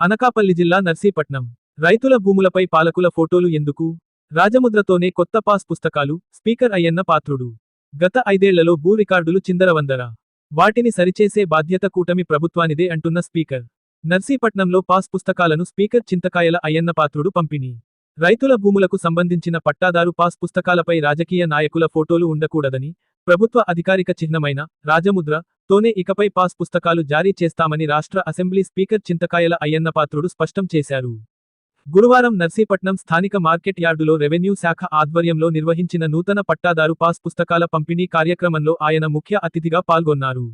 అనకాపల్లి జిల్లా నర్సీపట్నం. రైతుల భూములపై పాలకుల ఫోటోలు ఎందుకు? రాజముద్రతోనే కొత్త పాస్ పుస్తకాలు స్పీకర్ అయ్యన్న పాత్రుడు. గత ఐదేళ్ళలో భూ రికార్డులు చిందరవందర. వాటిని సరిచేసే బాధ్యత కూటమి ప్రభుత్వానిదే అంటున్న స్పీకర్. నర్సీపట్నంలో పాస్ పుస్తకాలను స్పీకర్ చింతకాయల అయ్యన్న పాత్రుడు పంపిణీ. రైతుల భూములకు సంబంధించిన పట్టాదారు పాస్ పుస్తకాలపై రాజకీయ నాయకుల ఫోటోలు ఉండకూడదని ప్రభుత్వ అధికారిక చిహ్నమైన రాజముద్ర తోనే ఇకపై పాస్ పుస్తకాలు జారీ చేస్తామని రాష్ట్ర అసెంబ్లీ స్పీకర్ చింతకాయల అయ్యన్న పాత్రుడు స్పష్టం చేశారు. గురువారం నర్సీపట్నం స్థానిక మార్కెట్ యార్డులో రెవెన్యూ శాఖ ఆధ్వర్యంలో నిర్వహించిన నూతన పట్టాదారు పాస్ పుస్తకాల పంపిణీ కార్యక్రమంలో ఆయన ముఖ్య అతిథిగా పాల్గొన్నారు.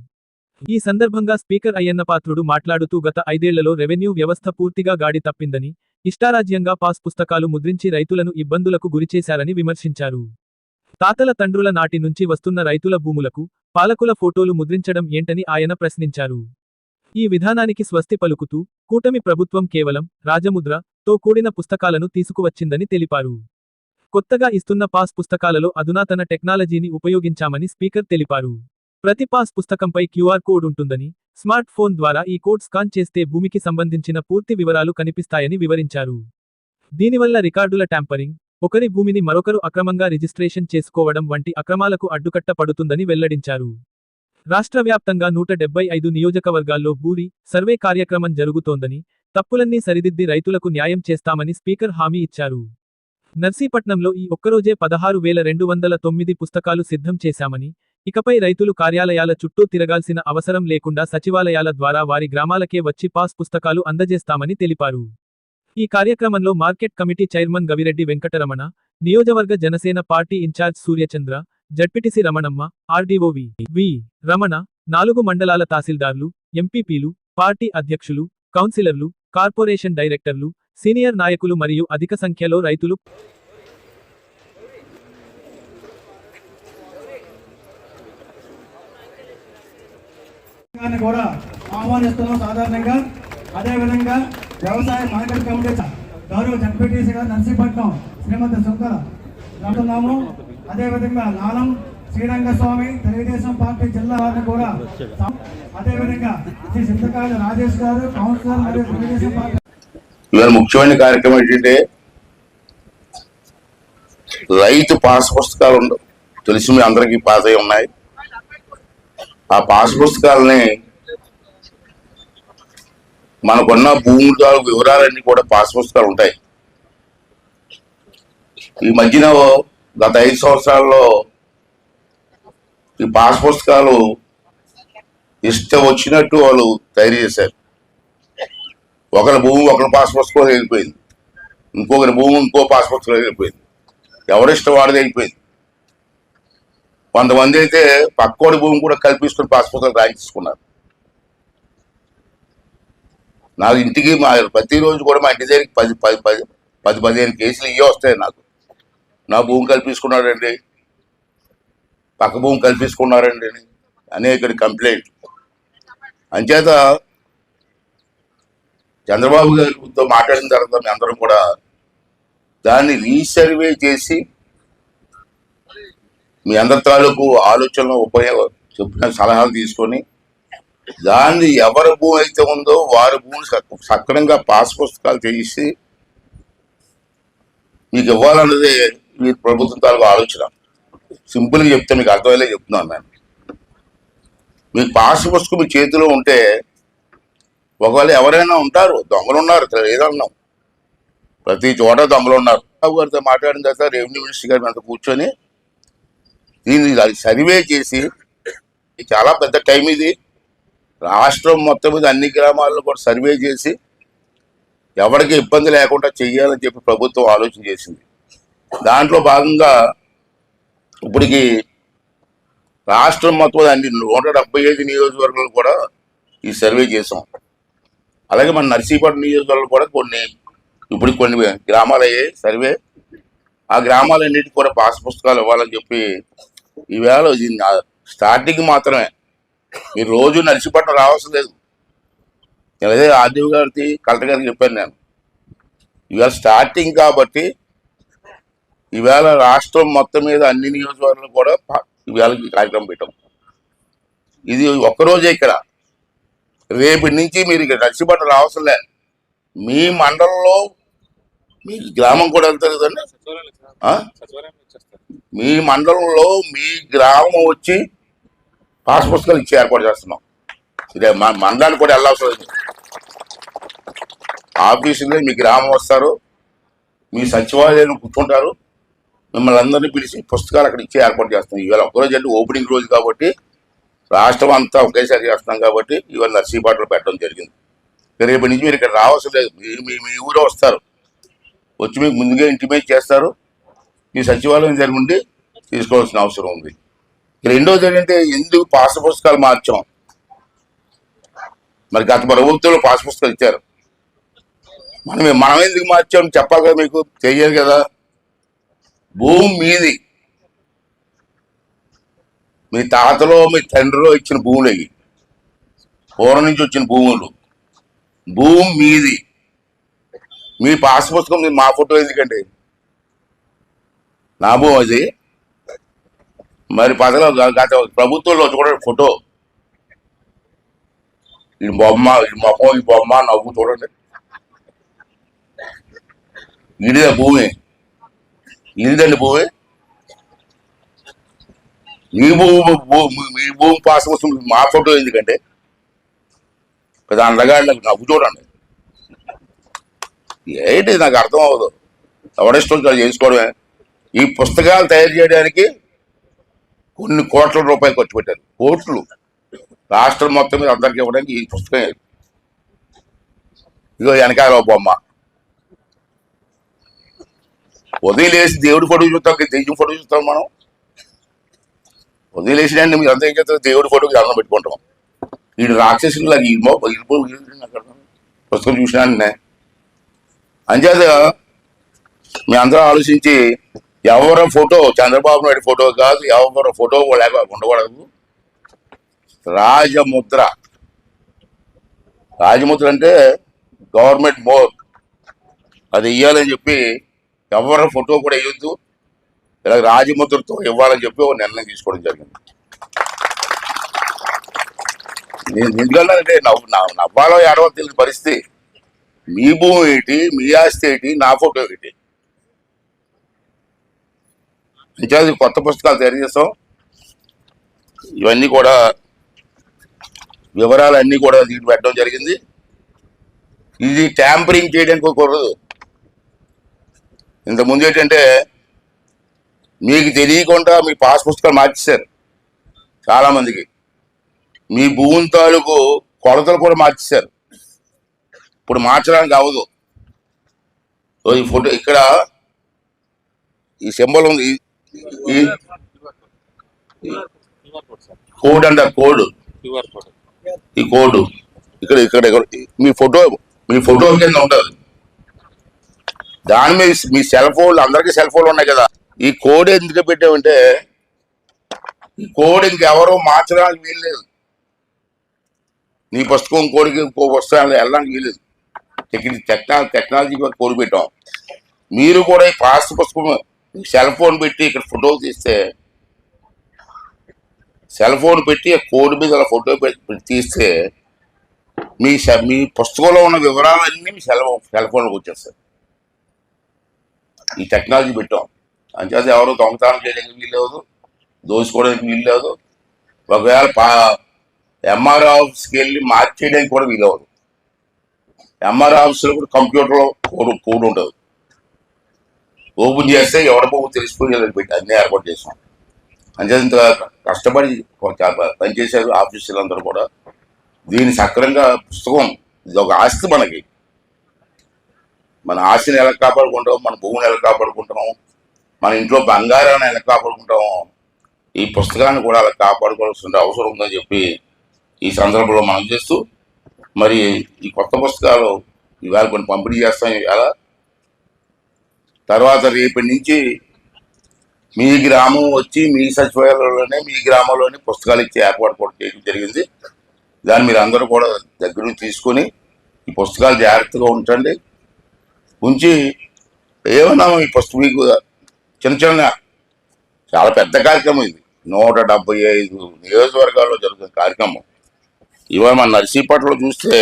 ఈ సందర్భంగా స్పీకర్ అయ్యన్న పాత్రుడు మాట్లాడుతూ గత ఐదేళ్ళలో రెవెన్యూ వ్యవస్థ పూర్తిగా గాడి తప్పిందని ఇష్టారాజ్యంగా పాస్ పుస్తకాలు ముద్రించి రైతులను ఇబ్బందులకు గురిచేశారని విమర్శించారు. తాతల తండ్రుల నాటి నుంచి వస్తున్న రైతుల భూములకు పాలకుల ఫోటోలు ముద్రించడం ఏంటని ఆయన ప్రశ్నించారు. ఈ విధానానికి స్వస్తి పలుకుతూ కూటమి ప్రభుత్వం కేవలం రాజముద్ర తో కూడిన పుస్తకాలను తీసుకువచ్చిందని తెలిపారు. కొత్తగా ఇస్తున్న పాస్ పుస్తకాలలో అధునాతన టెక్నాలజీని ఉపయోగించామని స్పీకర్ తెలిపారు. ప్రతి పాస్ పుస్తకంపై క్యూఆర్ కోడ్ ఉంటుందని స్మార్ట్ ఫోన్ ద్వారా ఈ కోడ్ స్కాన్ చేస్తే భూమికి సంబంధించిన పూర్తి వివరాలు కనిపిస్తాయని వివరించారు. దీనివల్ల రికార్డుల ట్యాంపరింగ్ ఒకరి భూమిని మరొకరు అక్రమంగా రిజిస్ట్రేషన్ చేసుకోవడం వంటి అక్రమాలకు అడ్డుకట్ట పడుతుందని వెల్లడించారు. రాష్ట్ర వ్యాప్తంగా నూట డెబ్బై ఐదు నియోజకవర్గాల్లో భూరి సర్వే కార్యక్రమం జరుగుతోందని తప్పులన్నీ సరిదిద్ది రైతులకు న్యాయం చేస్తామని స్పీకర్ హామీ ఇచ్చారు. నర్సీపట్నంలో ఈ ఒక్కరోజే పదహారు వేల రెండు వందల తొమ్మిది పుస్తకాలు సిద్ధం చేశామని ఇకపై రైతులు కార్యాలయాల చుట్టూ తిరగాల్సిన అవసరం లేకుండా సచివాలయాల ద్వారా వారి గ్రామాలకే వచ్చి పాస్ పుస్తకాలు అందజేస్తామని తెలిపారు. ఈ కార్యక్రమంలో market committee chairman Gavireddy Venkataramana నియోజకవర్గ Janasena party incharge Suryachandra Z P T C Ramanamma ఆర్డీఓవి V. Ramana నాలుగు మండలాల తహసీల్దార్లు ఎంపీపీలు పార్టీ అధ్యక్షులు కౌన్సిలర్లు కార్పొరేషన్ డైరెక్టర్లు సీనియర్ నాయకులు మరియు అధిక సంఖ్యలో రైతులు. కూడా ఆహ్వానిస్తున్నాం సాధారణంగా. అదేవిధంగా వ్యవసాయ మార్కెట్ కమిటీ గౌరవ జడ్పీటీసీ గారు నర్సీపట్నం శ్రీమతి శుంకర అంటున్నాము అదేవిధంగా నాలం శ్రీరంగస్వామి తెలుగుదేశం పార్టీ జిల్లా వారిని కూడా అదేవిధంగా శ్రీ సింతకాయల రాజేష్ గారు కౌన్సిలర్ మరియు తెలుగుదేశం పార్టీ ఇవాళ ముఖ్యమైన కార్యక్రమం ఏంటంటే రైతు పాస్ పుస్తకాలు ఉండవు తెలిసి మీ అందరికీ పాస్ అయి ఉన్నాయి. ఆ పాస్ పుస్తకాలని మనకున్న భూముల తాలూకు వివరాలన్నీ కూడా పాస్ పుస్తకాలు ఉంటాయి. ఈ మధ్యన గత ఐదు సంవత్సరాల్లో ఈ పాస్ పుస్తకాలు ఇష్టం వచ్చినట్టు వాళ్ళు తయారు చేశారు. ఒకరి భూమి ఒకరి పాస్ పుస్తకం వెళ్ళిపోయింది. ఇంకొకరి భూమి ఇంకో పాస్ పుస్తకం వెళ్ళిపోయింది. ఎవరిష్టం వాడిది వెళ్ళిపోయింది. కొంతమంది అయితే పక్కోడి భూమి కూడా కల్పించుకుని పాస్ పుస్తకాలు రాయించుకున్నారు. నాకు ఇంటికి మా ప్రతిరోజు కూడా మా ఇంటి దగ్గరికి పది పది పది పది పదిహేను కేసులు ఇవే వస్తాయి నాకు. నా భూమి కల్పించుకున్నాడండి. పక్క భూమి కల్పించుకున్నారండి. అనేక కంప్లైంట్. అంచేత చంద్రబాబు గారితో మాట్లాడిన తర్వాత మీ అందరం కూడా దాన్ని రీసర్వే చేసి మీ అందరి తాలూకు ఆలోచనలు ఉపయోగ చెప్పిన సలహాలు తీసుకొని దాన్ని ఎవరి భూమి అయితే ఉందో వారి భూమిని సక్రమంగా పాస్ పుస్తకాలు చేసి మీకు ఇవ్వాలన్నదే మీ ప్రభుత్వం తాలూకు ఆలోచన. సింపుల్గా చెప్తే మీకు అర్థమయ్యేలా చెప్తున్నాను నేను. మీకు పాస్ పుస్తకం మీ చేతిలో ఉంటే ఒకవేళ ఎవరైనా ఉంటారు దొంగలు ఉన్నారు ఏదన్నాం ప్రతి చోట దొంగలు ఉన్నారు. బాబు గారితో మాట్లాడిన తర్వాత రెవెన్యూ మినిస్టర్ గారి అంత కూర్చొని దీన్ని సర్వే చేసి ఇది చాలా పెద్ద టైం ఇది. రాష్ట్రం మొత్తం మీద అన్ని గ్రామాల్లో కూడా సర్వే చేసి ఎవరికి ఇబ్బంది లేకుండా చెయ్యాలని చెప్పి ప్రభుత్వం ఆలోచన చేసింది. దాంట్లో భాగంగా ఇప్పటికి రాష్ట్రం మొత్తం అన్ని నూట డెబ్బై ఐదు నియోజకవర్గాలు కూడా ఈ సర్వే చేసాం. అలాగే మన నర్సీపట్నం నియోజకవర్గంలో కూడా కొన్ని ఇప్పుడు కొన్ని గ్రామాలు అయ్యాయి సర్వే. ఆ గ్రామాలన్నిటికీ కూడా పాస్ పుస్తకాలు ఇవ్వాలని చెప్పి ఈవేళ స్టార్టింగ్ మాత్రమే. మీరు రోజు నర్సీపట్నం రావాల్సిన లేదు. నేను అదే ఆర్డీఓ గారికి కలెక్టర్ గారికి చెప్పాను నేను. ఈవేళ స్టార్టింగ్ కాబట్టి ఈవేళ రాష్ట్రం మొత్తం మీద అన్ని నియోజకవర్గాలు కూడా ఈ కార్యక్రమం పెట్టాం. ఇది ఒక్కరోజే ఇక్కడ. రేపటి నుంచి మీరు ఇక్కడ నర్సీపట్నం రావాల్సిన లే మీ మండలంలో మీ గ్రామం కూడా వెళ్తారు కదండి? మీ మండలంలో మీ గ్రామం వచ్చి పాస్ పుస్తకాలు ఇచ్చి ఏర్పాటు చేస్తున్నాం. ఇదే మా మండలానికి కూడా వెళ్ళాల్సి లేదు ఆఫీసులో మీ గ్రామం వస్తారు. మీ సచివాలయంలో కూర్చుంటారు. మిమ్మల్ని అందరినీ పిలిచి పుస్తకాలు అక్కడ ఇచ్చి ఏర్పాటు చేస్తాం ఇవాళ ఒకరోజు అంటే ఓపెనింగ్ రోజు కాబట్టి రాష్ట్రం అంతా ఒకేసారి చేస్తున్నాం కాబట్టి ఇవాళ నర్సీపాటలు పెట్టడం జరిగింది. రేపు నుంచి మీరు ఇక్కడ రావాల్సిన లేదు. మీ మీ మీ ఊరే వస్తారు. వచ్చి మీకు ముందుగా ఇంటిమేట్ చేస్తారు. మీ సచివాలయం జరిగి ఉండి తీసుకోవాల్సిన అవసరం ఉంది. రెండోది ఏంటంటే ఎందుకు పాస్ పుస్తకాలు మార్చాం? మరి గత ప్రభుత్వంలో పాస్ పుస్తకాలు ఇచ్చారు. మనం మనం ఎందుకు మార్చాం చెప్పాలి కదా మీకు? తెలియదు కదా. భూమి మీది. మీ తాతలో మీ తండ్రిలో ఇచ్చిన భూములు అవి. పూర్వం నుంచి వచ్చిన భూములు. భూమి మీది. మీ పాస్ పుస్తకం మా ఫోటో ఎందుకండి నా భూమి అది. మరి పదలో గత ప్రభుత్వంలో చూడండి ఫోటో. ఈ బొమ్మ ఈ మొహం ఈ బొమ్మ నవ్వు చూడండి. ఇదే భూమి? ఇదండి భూమి? మీ భూమి భూమి మీ భూమి పాస్ కోసం మా ఫోటో ఎందుకంటే? పెద్ద అందగాడు నవ్వు చూడండి. ఏంటి నాకు అర్థం అవ్వదు. ఎవరిష్టం చేసుకోవడమే ఈ పుస్తకాలు తయారు చేయడానికి కొన్ని కోట్ల రూపాయలు ఖర్చు పెట్టారు. కోట్లు. రాష్ట్రం మొత్తం మీద అందరికీ ఇవ్వడానికి ఈ పుస్తకం ఇదో వెనకాల బొమ్మ. ఉదయం లేచి దేవుడి ఫోటో చూస్తాం దేవుడి దెయ్యం ఫోటో చూస్తాం మనం. ఉదయం లేచినండి మీరు అంతా ఏం చేస్తారు? దేవుడి ఫోటోకి దండం పెట్టుకుంటాం. వీడు రాక్షసులు ఈ పుస్తకం చూసినా అంచేత మీ అందరూ ఆలోచించి ఎవరి ఫోటో? చంద్రబాబు నాయుడు ఫోటో కాదు ఎవరి ఫోటో లేక ఉండకూడదు. రాజముద్ర. రాజముద్ర అంటే గవర్నమెంట్ మోర్ అది ఇవ్వాలని చెప్పి ఎవరి ఫోటో కూడా ఇవ్వద్దు ఇలా రాజముద్రతో ఇవ్వాలని చెప్పి ఒక నిర్ణయం తీసుకోవడం జరిగింది. నేను ఎందుకంటే నవ్వు నవ్వు- నవ్వాలో ఏడవో తెలియని పరిస్థితి. మీ భూమి ఏంటి? మీ ఆస్తి ఏంటి? నా ఫోటో ఏంటి? నిజానికి కొత్త పుస్తకాలు తయారు చేస్తాం. ఇవన్నీ కూడా వివరాలన్నీ కూడా దీంట్లో పెట్టడం జరిగింది. ఇది ట్యాంపరింగ్ చేయడానికి కుదరదు ఇంతకుముందు ఏంటంటే మీకు తెలియకుండా మీ పాస్ పుస్తకాలు మార్చేశారు చాలా మందికి మీ భూమి తాలూకు కొలతలు కూడా మార్చేశారు. ఇప్పుడు మార్చడానికి అవ్వదు. ఈ ఫోటో ఇక్కడ ఈ సింబల్ ఉంది. ఈ- కోడ్ అంటారు కోడ్. ఈ కోడ్. ఇక్కడ ఇక్కడ మీ ఫోటో మీ ఫోటో కింద ఉంటుంది. దాని మీద మీ సెల్ ఫోన్లు అందరికీ సెల్ ఫోన్లు ఉన్నాయి కదా. ఈ కోడ్ ఎందుకు పెట్టామంటే ఈ కోడ్ ఇంకెవరో మార్చడానికి వీల్లేదు. నీ పుస్తకం కోడికి ఇంకో పుస్తకాలు వెళ్ళడానికి టెక్నిక్ టెక్నాలజీ టెక్నాలజీ కోడ్ పెట్టాం. మీరు కూడా ఈ పాస్ పుస్తకం సెల్ ఫోన్ పెట్టి ఇక్కడ ఫోటో తీస్తే సెల్ ఫోన్ పెట్టి కోడి కోడ్ మీద అలా ఫోటో తీస్తే మీ సె- మీ పుస్తకంలో ఉన్న వివరాలన్నీ మీ సెల్ సెల్ ఫోన్లోకి వచ్చేస్తాయి. ఈ టెక్నాలజీ పెట్టాం. అంచేత ఎవరు దొంగతనం చేయడానికి వీల్లేదు దోచుకోవడానికి వీల్లేదు ఒకవేళ పా ఎంఆర్ ఆఫీస్కి వెళ్ళి మార్చేయడానికి కూడా వీలవదు ఎంఆర్ ఆఫీస్లో కూడా కంప్యూటర్లో కోడ్ కోడ్ ఉంటుంది ఓపెన్ చేస్తే ఎవరి బాబు తెలిసిపోయేది పెట్టి అన్నీ ఏర్పాటు చేసాం అంతేంత ఇంత కష్టపడి పనిచేశారు ఆఫీసులు అందరూ కూడా. దీన్ని సక్రంగా పుస్తకం ఇది ఒక ఆస్తి మనకి. మన ఆస్తిని ఎలా కాపాడుకుంటాం మన భూమిని ఎలా కాపాడుకుంటాం మన ఇంట్లో బంగారాన్ని ఎలా కాపాడుకుంటాం ఈ పుస్తకాన్ని కూడా అలా కాపాడుకోవాల్సిన అవసరం ఉందని చెప్పి ఈ సందర్భంలో మనం చేస్తూ మరి ఈ కొత్త పుస్తకాలు ఇవాళ కొన్ని పంపిణీ చేస్తాం. ఇవాళ తర్వాత రేపటి నుంచి మీ గ్రామం వచ్చి మీ సచివాలయంలోనే మీ గ్రామంలోనే పుస్తకాలు ఇచ్చే ఏర్పాటు కూడా చేయడం జరిగింది. దాన్ని మీరు అందరూ కూడా దగ్గర నుంచి తీసుకొని ఈ పుస్తకాలు జాగ్రత్తగా ఉంచండి. ఉంచి ఏమన్నా ఈ పుస్తకం మీకు చిన్న చిన్న చాలా పెద్ద కార్యక్రమం ఇది. నూట డెబ్బై ఐదు నియోజకవర్గాల్లో జరుగుతున్న కార్యక్రమం. ఇవాళ మన నర్సీపట్లో చూస్తే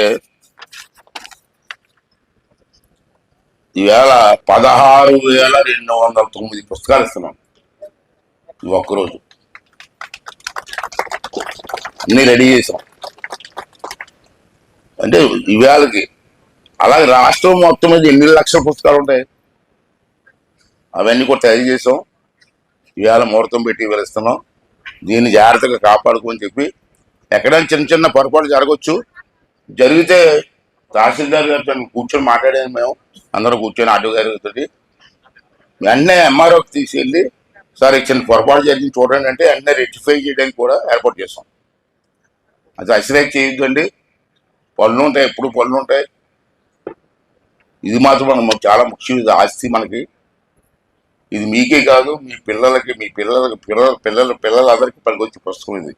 ఈవేళ పదహారు వేల రెండు వందల తొమ్మిది పుస్తకాలు ఇస్తున్నాం. ఈ ఒక్కరోజు. అన్ని రెడీ చేసాం. అంటే ఈవేళకి అలాగే రాష్ట్రం మొత్తం మీద ఎన్ని లక్షల పుస్తకాలు ఉంటాయి? అవన్నీ కూడా తయారు చేసాం. ఇవాళ ముహూర్తం పెట్టి ఇవాళ దీన్ని జాగ్రత్తగా కాపాడుకోని చెప్పి ఎక్కడైనా చిన్న చిన్న పొరపాటు జరగవచ్చు జరిగితే తహసీల్దార్ గారితో కూర్చొని మాట్లాడేది మేము. అందరూ కూర్చొని ఆటో గారితో వెంటనే ఎంఆర్ఓకి తీసుకెళ్ళి సార్ ఇచ్చిన పొరపాటు జరిగింది చూడండి అంటే వెంటనే రెక్టిఫై చేయడానికి కూడా ఏర్పాటు చేస్తాం. అది అసిరేట్ చేయొద్దండి. పనులు ఉంటాయి ఎప్పుడు పనులు ఉంటాయి. ఇది మాత్రం మనం చాలా ముఖ్యం ఇది ఆస్తి మనకి. ఇది మీకే కాదు మీ పిల్లలకి మీ పిల్లలకి పిల్లల పిల్లల పిల్లలందరికీ పనికొచ్చే పుస్తకం ఇది.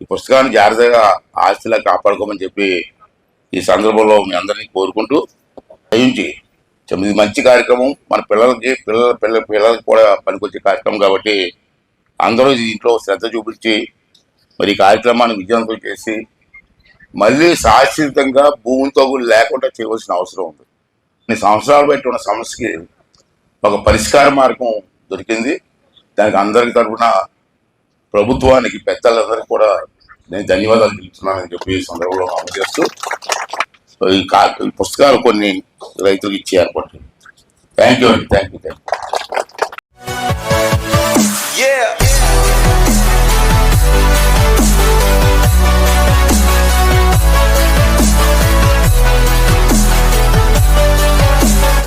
ఈ పుస్తకాన్ని జాగ్రత్తగా ఆస్తిలా కాపాడుకోమని చెప్పి ఈ సందర్భంలో మీ అందరినీ కోరుకుంటూ దయించి ఇది మంచి కార్యక్రమం. మన పిల్లలకి పిల్లల పిల్లల పిల్లలకి కూడా పనికొచ్చే కార్యక్రమం కాబట్టి అందరూ దీంట్లో శ్రద్ధ చూపించి మరి ఈ కార్యక్రమాన్ని విజయవంతం చేసి మళ్ళీ శాశ్వతంగా భూమి తగులు లేకుండా చేయవలసిన అవసరం ఉంది. కొన్ని సంవత్సరాలు బట్టి ఉన్న సమస్యకి ఒక పరిష్కార మార్గం దొరికింది. దానికి అందరికి తరఫున ప్రభుత్వానికి పెద్దలందరికీ కూడా నేను ధన్యవాదాలు తెలుపుతున్నానని చెప్పి ఈ సందర్భంలో అమలు చేస్తూ ఈ పుస్తకాలు కొన్ని రైతులకు ఇచ్చి ఏర్పడుతుంది థ్యాంక్ యూ అండి. Thank you thank you